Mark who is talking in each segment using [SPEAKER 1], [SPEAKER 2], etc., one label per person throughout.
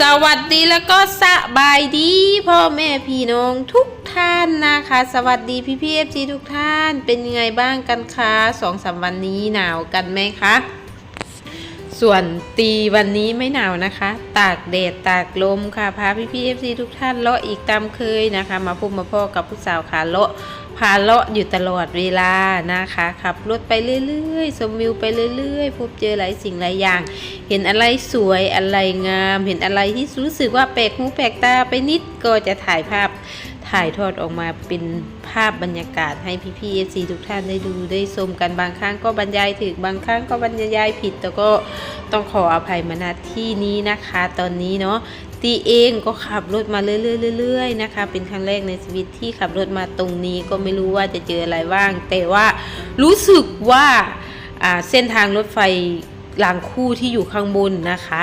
[SPEAKER 1] สวัสดีแล้วก็สบายดีพ่อแม่พี่น้องทุกท่านนะคะ สวัสดีพี่พี่เอฟซีทุกท่านเป็นยังไงบ้างกันคะสองสามวันนี้หนาวกันไหมคะ ส่วนตีวันนี้ไม่หนาวนะคะ ตากแดดตากลมค่ะพาพี่พี่เอฟซีทุกท่านเลาะอีกตามเคยนะคะ มาพบมาพ่อกับผู้สาวขาเลาะพาเลาะอยู่ตลอดเวลานะคะขับรถไปเรื่อยๆชมวิวไปเรื่อยๆ พบเจอหลายสิ่งหลายอย่าง เห็นอะไรสวยอะไรงาม เห็นอะไรที่รู้สึกว่าแปลกหูแปลกตาไปนิดก็จะถ่ายภาพ ถ่ายทอดออกมาเป็นภาพบรรยากาศให้พี่ๆเอซีทุกท่านได้ดูได้ชมกันบางครั้งก็บรรยายถึงบางครั้งก็บรรยายผิดแต่ก็ต้องขออภัยมาณที่นี้นะคะ ตอนนี้เนาะตีเองก็ขับรถมาเรื่อยๆๆนะคะ เป็นครั้งแรกในชีวิตที่ขับรถมาตรงนี้ก็ไม่รู้ว่าจะเจออะไรบ้าง แต่ว่ารู้สึกว่าอ่าเส้นทางรถไฟรางคู่ที่อยู่ข้างบนนะคะ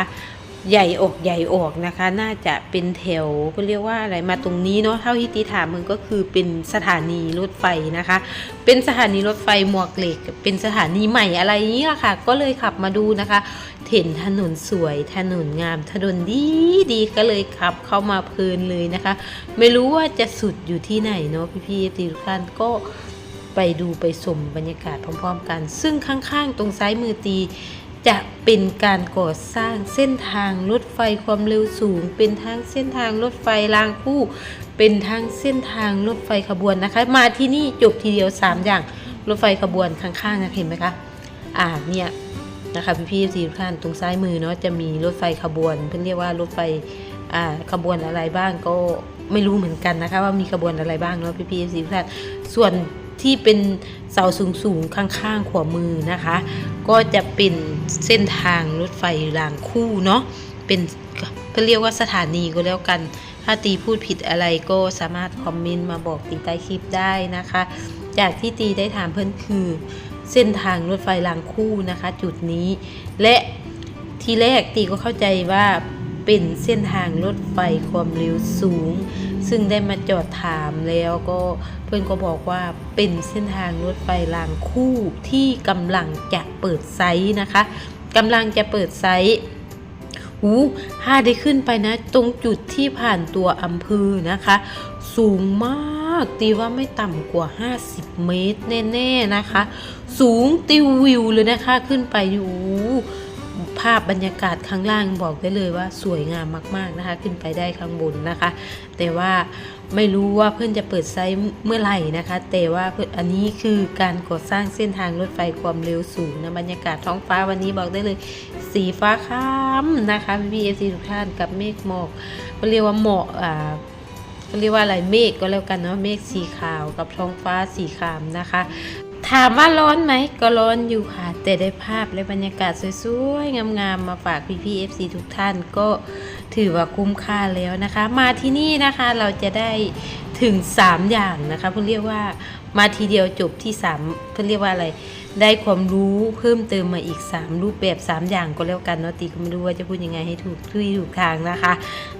[SPEAKER 1] ใหญ่อกใหญ่ออกนะคะ น่าจะเป็นแถวก็เรียกว่าอะไรมาตรงนี้เนาะเท่าที่ตีถามมันก็คือเป็นสถานีรถไฟนะคะ เป็นสถานีรถไฟหมวกเหล็ก เป็นสถานีใหม่อะไรอย่างนี้ล่ะค่ะ ก็เลยขับมาดูนะคะ เห็นถนนสวยถนนงาม ถนนดีดีก็เลยขับเข้ามาเพลินเลยนะคะ ไม่รู้ว่าจะสุดอยู่ที่ไหนเนาะพี่ๆทุกท่านก็ไปดูไปชมบรรยากาศพร้อม ๆ กัน ซึ่งข้างๆ ตรงซ้ายมือตี จะเป็นการก่อสร้างเส้นทางรถไฟความเร็วสูง เป็นทั้งเส้นทางรถไฟรางคู่ เป็นทั้งเส้นทางรถไฟขบวนนะคะ มาที่นี่จบทีเดียว 3 อย่างรถไฟขบวนข้างๆนะเห็นไหมคะอ่าเนี่ยนะคะพี่ๆสี่ทุกท่านตรงซ้ายมือเนาะจะมีรถไฟขบวน เพื่อนเรียกว่ารถไฟอ่าขบวนอะไรบ้างก็ไม่รู้เหมือนกันนะคะ ว่ามีขบวนอะไรบ้างเนาะพี่ๆสี่ทุกท่านส่วน ที่เป็นเสาสูงๆข้างๆขวามือนะคะ ก็จะเป็นเส้นทางรถไฟรางคู่เนาะเป็นเพื่อเรียกว่าสถานีก็แล้วกัน ถ้าตีพูดผิดอะไรก็สามารถคอมเมนต์มาบอกตีใต้คลิปได้นะคะ จากที่ตีได้ถามเพื่อนคือ เส้นทางรถไฟรางคู่นะคะ จุดนี้และทีแรกตีก็เข้าใจว่า เป็นเส้นทางรถไฟความเร็วสูง ซึ่งได้มาจอดถามแล้วก็เพื่อนก็บอกว่าเป็นเส้นทางรถไฟรางคู่ที่กำลังจะเปิดไซส์นะคะกำลังจะเปิดไซส์หูห้าได้ขึ้นไปนะ ตรงจุดที่ผ่านตัวอำเภอนะคะ สูงมากตีว่าไม่ต่ำกว่า 50 เมตรแน่ ๆ นะคะ สูงติววิวเลยนะคะ ขึ้นไปอยู่ ภาพบรรยากาศข้างล่างบอกได้เลยว่าสวยงามมาก ๆนะคะ ขึ้นไปได้ข้างบนนะคะ แต่ว่าไม่รู้ว่าเพื่อนจะเปิดไซต์เมื่อไหร่นะคะ แต่ว่าอันนี้คือการก่อสร้างเส้นทางรถไฟความเร็วสูงนะบรรยากาศท้องฟ้าวันนี้บอกได้เลย สีฟ้าคล้ำนะคะพี่เอฟซีทุกท่านกับเมฆหมอกก็เรียกว่าหมอกอ่าเขาเรียกว่าอะไรเมฆก็แล้วกันเนาะเมฆสีขาวกับท้องฟ้าสีครามนะคะ ถามว่าร้อนไหมก็ร้อนอยู่ค่ะ แต่ได้ภาพและบรรยากาศสวยๆ งามๆ มาฝากพี่ๆ FC ทุกท่านก็ถือว่าคุ้มค่าแล้วนะคะ มาที่นี่นะคะเราจะได้ถึง 3 อย่างนะคะเพื่อเรียกว่ามาทีเดียวจบที่3เพื่อเรียกว่าอะไร ได้ความรู้เพิ่มเติมมาอีก 3 รูปแบบ 3 อย่างก็แล้วกันเนาะตีก็ไม่รู้ว่าจะพูดยังไงให้ถูกที่ถูกทางนะคะ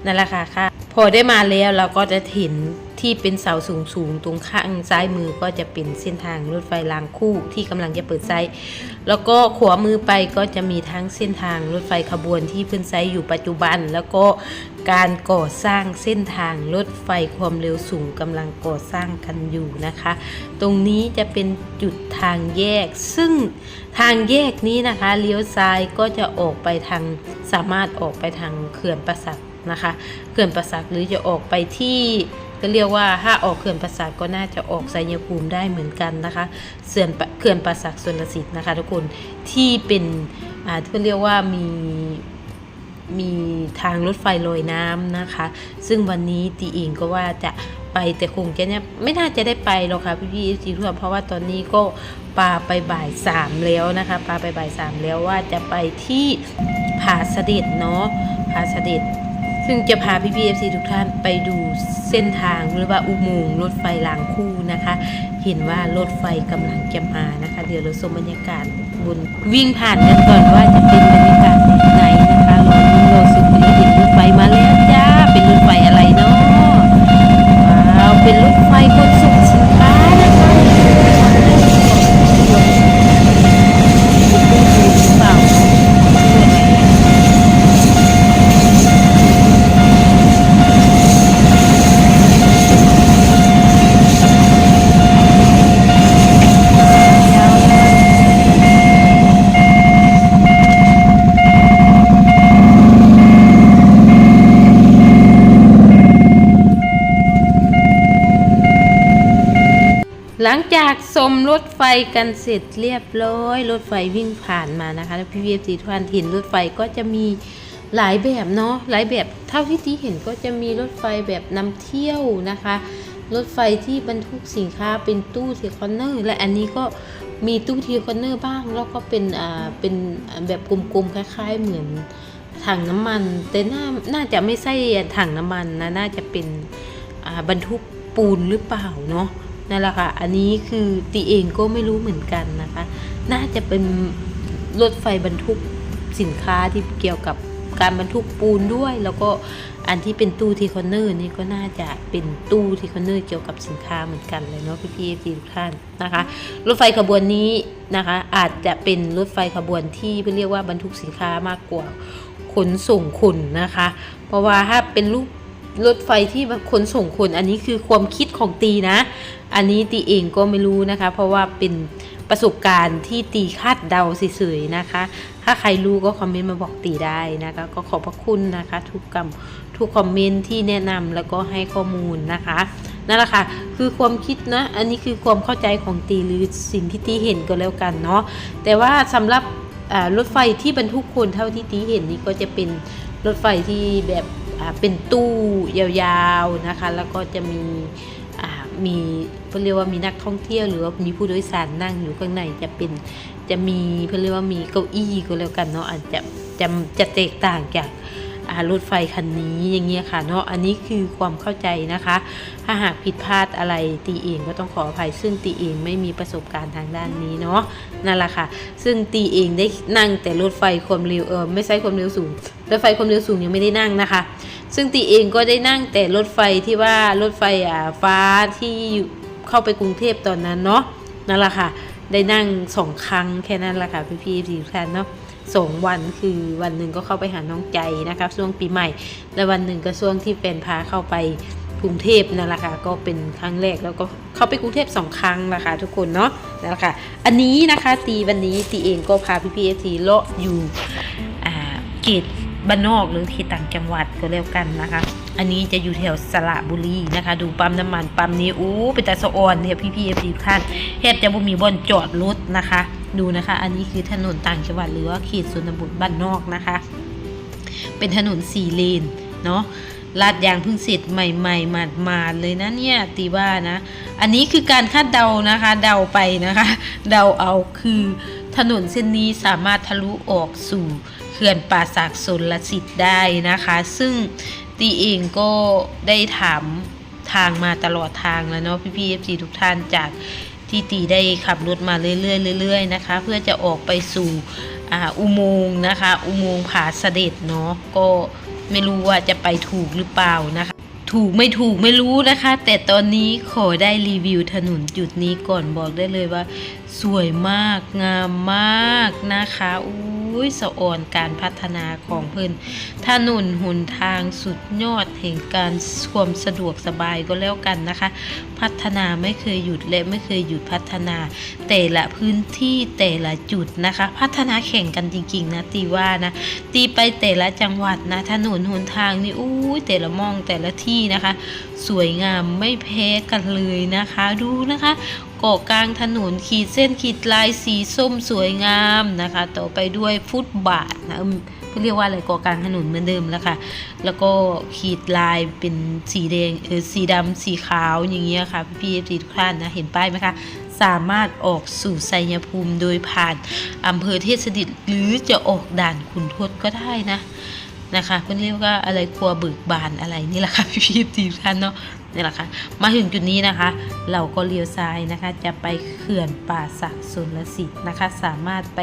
[SPEAKER 1] นั่นแหละค่ะค่ะ พอได้มาแล้วเราก็จะเห็นที่เป็นเสาสูงสูงๆ ตรงข้างซ้ายมือก็จะเป็นเส้นทางรถไฟรางคู่ที่กำลังจะเปิดไซต์แล้วก็ขวามือไปก็จะมีทั้งเส้นทางรถไฟขบวนที่เพิ่นไซต์อยู่ปัจจุบัน แล้วก็การก่อสร้างเส้นทางรถไฟความเร็วสูงกำลังก่อสร้างกันอยู่นะคะ ตรงนี้จะเป็นจุดทางแยก ซึ่งทางแยกนี้นะคะเลี้ยวซ้ายก็จะออกไปทางสามารถออกไปทางเขื่อนประสัก นะคะเขื่อนประสักหรือจะออกไปที่ก็เรียกว่าถ้าออกเขื่อนประสักก็น่าจะออกไซยภูมิได้เหมือนกันนะคะเขื่อนเขื่อนประสักส่วนสิทธิ์นะคะ ทุกคนที่เป็นอ่าที่เรียกว่ามีมีทางรถไฟลอยน้ำนะคะ ซึ่งวันนี้ตีเองก็ว่าจะไปแต่คงจะเนี่ยไม่น่าจะได้ไปหรอกค่ะพี่พี่จีทุกคนเพราะว่าตอนนี้ก็ปาไปบ่ายสามแล้วนะคะปาไปบ่ายสามแล้วว่าจะไปที่ผาเสด็จเนาะผาเสด็จ ซึ่งจะพาพี่พีเอฟซีทุกท่านไปดูเส้นทางหรือว่าอุโมงค์รถไฟรางคู่นะคะ เห็นว่ารถไฟกำลังจะมานะคะ เดี๋ยวเราชมบรรยากาศบนวิ่งผ่านกันก่อนว่าจะเป็นบรรยากาศแบบไหนนะคะรอลุ้นรอสุดเห็นรถไฟมาแล้วจ้าเป็นรถไฟอะไรเนาะว้าวเป็นรถไฟคนส่งสินค้านะคะหรือเปล่า หลังจากชมรถไฟกันเสร็จเรียบร้อย รถไฟวิ่งผ่านมานะคะแล้วพี่เวียสีทุกท่านเห็นรถไฟก็จะมีหลายแบบเนาะหลายแบบเท่าที่ที่เห็นก็จะมีรถไฟแบบนำเที่ยวนะคะ รถไฟที่บรรทุกสินค้าเป็นตู้เทคอนเนอร์และอันนี้ก็มีตู้เทคอนเนอร์บ้าง แล้วก็เป็นอ่าเป็นแบบกลมๆคล้ายๆเหมือนถังน้ำมัน แต่น่าน่าจะไม่ใช่ถังน้ำมันนะน่าจะเป็นอ่าบรรทุกปูนหรือเปล่าเนาะ นั่นแหละค่ะ อันนี้คือตีเองก็ไม่รู้เหมือนกันนะคะ น่าจะเป็นรถไฟบรรทุกสินค้าที่เกี่ยวกับการบรรทุกปูนด้วย แล้วก็อันที่เป็นตู้ทีคอนเนอร์นี่ก็น่าจะเป็นตู้ทีคอนเนอร์เกี่ยวกับสินค้าเหมือนกันเลยเนาะพี่พี่ทีทุกท่านนะคะ รถไฟขบวนนี้นะคะ อาจจะเป็นรถไฟขบวนที่เรียกว่าบรรทุกสินค้ามากกว่าขนส่งคนนะคะ เพราะว่าถ้าเป็นรูปรถไฟที่ขนส่งคนอันนี้คือความคิดของตีนะ อันนี้ตีเองก็ไม่รู้นะคะ เพราะว่าเป็นประสบการณ์ที่ตีคาดเดาเฉยๆนะคะ ถ้าใครรู้ก็คอมเมนต์มาบอกตีได้นะคะ ก็ขอบพระคุณนะคะ ทุกกรรมทุกคอมเมนต์ที่แนะนำแล้วก็ให้ข้อมูลนะคะนั่นแหละค่ะ คือความคิดนะ อันนี้คือความเข้าใจของตีหรือสิ่งที่ตีเห็นก็แล้วกันเนาะ แต่ว่าสำหรับรถไฟที่บรรทุกคนเท่าที่ตีเห็นนี่ก็จะเป็นรถไฟที่แบบเป็นตู้ยาวๆนะคะ แล้วก็จะมี มีเขาเรียกว่ามีนักท่องเที่ยวหรือว่ามีผู้โดยสารนั่งอยู่ข้างในจะเป็นจะมีเขาเรียกว่ามีเก้าอี้ก็แล้วกันเนาะอาจจะจะจะแตกต่างจากรถไฟคันนี้อย่างเงี้ยค่ะเนาะอันนี้คือความเข้าใจนะคะ ถ้าหากผิดพลาดอะไรตีเองก็ต้องขออภัยซึ่งตีเองไม่มีประสบการณ์ทางด้านนี้เนาะนั่นแหละค่ะ ซึ่งตีเองได้นั่งแต่รถไฟความเร็วเออไม่ใช่ความเร็วสูงรถไฟความเร็วสูงยังไม่ได้นั่งนะคะ ซึ่งตีเองก็ได้นั่งแต่รถไฟที่ว่ารถไฟอ่าฟ้าที่เข้าไปกรุงเทพตอนนั้นเนาะนั่นแหละค่ะ ได้นั่งสองครั้งแค่นั้นแหละค่ะพี่พี่ๆทุกท่านเนาะสองวันคือวันหนึ่งก็เข้าไปหาน้องใจนะคะช่วงปีใหม่ และวันหนึ่งก็ช่วงที่แฟนพาเข้าไปกรุงเทพนั่นแหละค่ะก็เป็นครั้งแรกแล้วก็เข้าไปกรุงเทพสองครั้งนะคะทุกคนเนาะนั่นแหละค่ะ อันนี้นะคะตีวันนี้ตีเองก็พาพี่พีเอทีเลาะอยู่อ่าเกต บ้านนอกหรือที่ต่างจังหวัดก็แล้วกันนะคะ อันนี้จะอยู่แถวสระบุรีนะคะ ดูปั๊มน้ำมันปั๊มนี้อู้เป็นตาสะออนเนี่ยพี่พี่เอฟซีท่านแทบจะบ่มีบอนจอดรถนะคะ ดูนะคะ อันนี้คือถนนต่างจังหวัดหรือว่าเขตชนบทบ้านนอกนะคะ เป็นถนนสี่เลนเนาะลาดยางพิ่งเสร็จใหม่ๆหมาดๆเลยนะเนี่ยตีว่านะ อันนี้คือการคาดเดานะคะ เดาไปนะคะ เดาเอาคือถนนเส้นนี้สามารถทะลุออกสู่ เขื่อนป่าสากสนลสิทธิ์ได้นะคะ ซึ่งตีเองก็ได้ถามทางมาตลอดทางแล้วเนาะพี่ๆเอฟซีทุกท่านจากที่ตีได้ขับรถมาเรื่อยๆเรื่อยๆนะคะ เพื่อจะออกไปสู่อ่าอุโมงค์นะคะ อุโมงค์ผาเสด็จเนาะก็ไม่รู้ว่าจะไปถูกหรือเปล่านะคะ ถูกไม่ถูกไม่รู้นะคะ แต่ตอนนี้ขอได้รีวิวถนนจุดนี้ก่อนบอกได้เลยว่า สวยมากงามมากนะคะอุ้ยสะอ่อนการพัฒนาของเพิ่นถนนหนทางสุดยอดแห่งการความสะดวกสบายก็แล้วกันนะคะ พัฒนาไม่เคยหยุดและไม่เคยหยุดพัฒนา แต่ละพื้นที่แต่ละจุดนะคะ พัฒนาแข่งกันจริงๆนะตีว่านะตีไปแต่ละจังหวัดนะถนนหนทางนี่อู้ยแต่ละมองแต่ละที่นะคะ สวยงามไม่แพ้กันเลยนะคะ ดูนะคะเกาะกลางถนนขีดเส้นขีดลายสีส้มสวยงามนะคะ ต่อไปด้วยฟุตบาทนะอืมเขาเรียกว่าอะไรเกาะกลางถนนเหมือนเดิมแล้วค่ะ แล้วก็ขีดลายเป็นสีแดงเออสีดำสีขาวอย่างเงี้ยค่ะ พี่เอฟซีทุกท่านนะเห็นป้ายไหมคะสามารถออกสู่ไซยภูมิโดยผ่านอำเภอเทศดิตหรือจะออกด่านขุนทดก็ได้นะ นะคะเพื่อนเรียกว่าอะไรครัวเบิกบานอะไรนี่แหละค่ะพี่พี่ทีมท่านเนาะนี่แหละค่ะมาถึงจุดนี้นะคะ เราก็เลี้ยวซ้ายนะคะ จะไปเขื่อนป่าสักสนลสิทธิ์นะคะ สามารถไป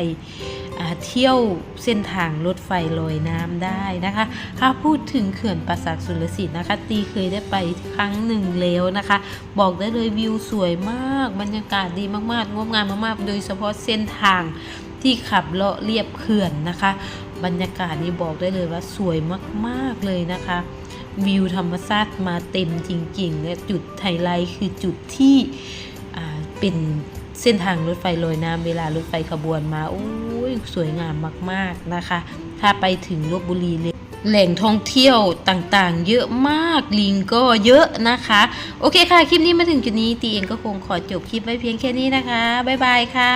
[SPEAKER 1] เที่ยวเส้นทางรถไฟลอยน้ำได้นะคะ ถ้าพูดถึงเขื่อนป่าสักสนลสิทธิ์นะคะ ตีเคยได้ไปครั้งหนึ่งแล้วนะคะ บอกได้เลยวิวสวยมาก บรรยากาศดีมากๆงดงามมากๆ โดยเฉพาะเส้นทางที่ขับเลาะเรียบเขื่อนนะคะ บรรยากาศนี่บอกได้เลยว่าสวยมากๆเลยนะคะ วิวธรรมชาติมาเต็มจริงๆและจุดไฮไลท์คือจุดที่เป็นเส้นทางรถไฟลอยน้ำเวลารถไฟขบวนมาโอ้ยสวยงามมากๆนะคะ ถ้าไปถึงลบบุรีเลยแหล่งท่องเที่ยวต่างๆ เยอะมากลิงก็เยอะนะคะ โอเคค่ะ คลิปนี้มาถึงจุดนี้ตีเองก็คงขอจบคลิปไว้เพียงแค่นี้นะคะ บ๊ายบายค่ะ